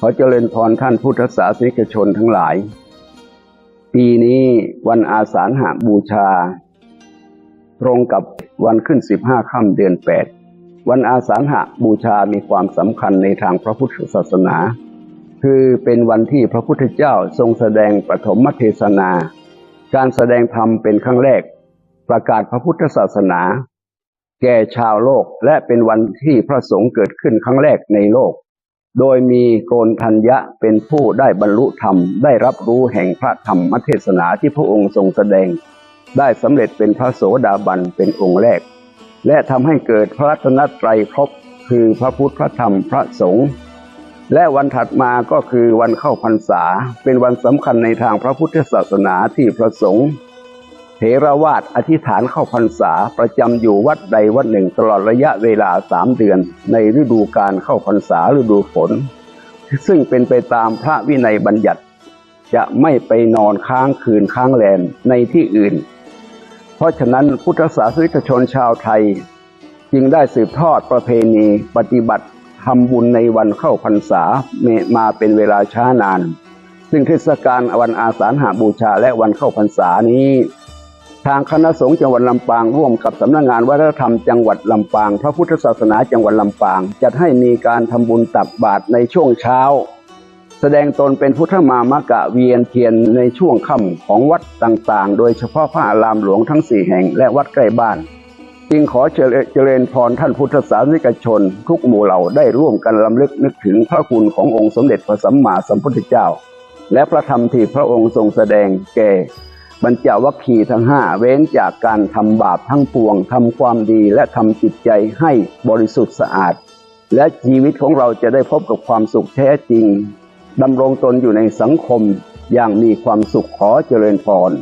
ขอเจริญพรท่านพุทธศาสนิกชนทั้งหลาย ปีนี้วันอาสาฬหาบูชา ตรงกับวันขึ้น15ค่ำเดือน8วันอาสาฬหาบูชามีความสำคัญในทางพระพุทธศาสนา คือเป็นวันที่พระพุทธเจ้าทรงแสดงปฐมเทศนา การแสดงธรรมเป็นครั้งแรก ประกาศพระพุทธศาสนา แก่ชาวโลกและเป็นวันที่พระสงฆ์เกิดขึ้นครั้งแรกในโลก โดยมีโกนทัญญะเป็นผู้ได้บรรลุธรรม ได้รับรู้แห่งพระธรรมเทศนาที่พระองค์ทรงแสดง ได้สำเร็จเป็นพระโสดาบันเป็นองค์แรก และทำให้เกิดพระรัตนตรัยครบคือพระพุทธพระธรรมพระสงฆ์และวันถัดมาก็คือวันเข้าพรรษา เป็นวันสำคัญในทางพระพุทธศาสนาที่พระสงฆ์ เถรวาทอธิษฐานเข้าพรรษาประจำอยู่วัดใดวัดหนึ่งตลอดระยะเวลาสามเดือน ในฤดูการเข้าพรรษาฤดูฝน ซึ่งเป็นไปตามพระวินัยบัญญัติ จะไม่ไปนอนค้างคืนค้างแรมในที่อื่น เพราะฉะนั้นพุทธศาสนิกชนชาวไทย จึงได้สืบทอดประเพณีปฏิบัติทำบุญในวันเข้าพรรษามาเป็นเวลาช้านาน ซึ่งเทศกาลวันอาสาฬหาบูชาและวันเข้าพรรษานี้ ทางคณะสงฆ์จังหวัดลำปางร่วมกับสำนักงานวัฒนธรรมจังหวัดลำปาง พระพุทธศาสนาจังหวัดลำปาง จัดให้มีการทำบุญตักบาตรในช่วงเช้า แสดงตนเป็นพุทธมามะกะเวียนเทียนในช่วงค่ำของวัดต่างๆ โดยเฉพาะพระอารามหลวงทั้งสี่แห่งและวัดใกล้บ้านจึงขอเจริญพรท่านพุทธศาสนิกชน ทุกหมู่เหล่าได้ร่วมกันลำลึกนึกถึงพระคุณขององค์สมเด็จพระสัมมาสัมพุทธเจ้า และพระธรรมที่พระองค์ทรงแสดงแก่ บรรจวัคคีทั้งห้าเว้นจากการทำบาปทั้งปวงทำความดีและทำจิตใจให้บริสุทธิ์สะอาด และชีวิตของเราจะได้พบกับความสุขแท้จริงดำรงตนอยู่ในสังคมอย่างมีความสุขขอเจริญพร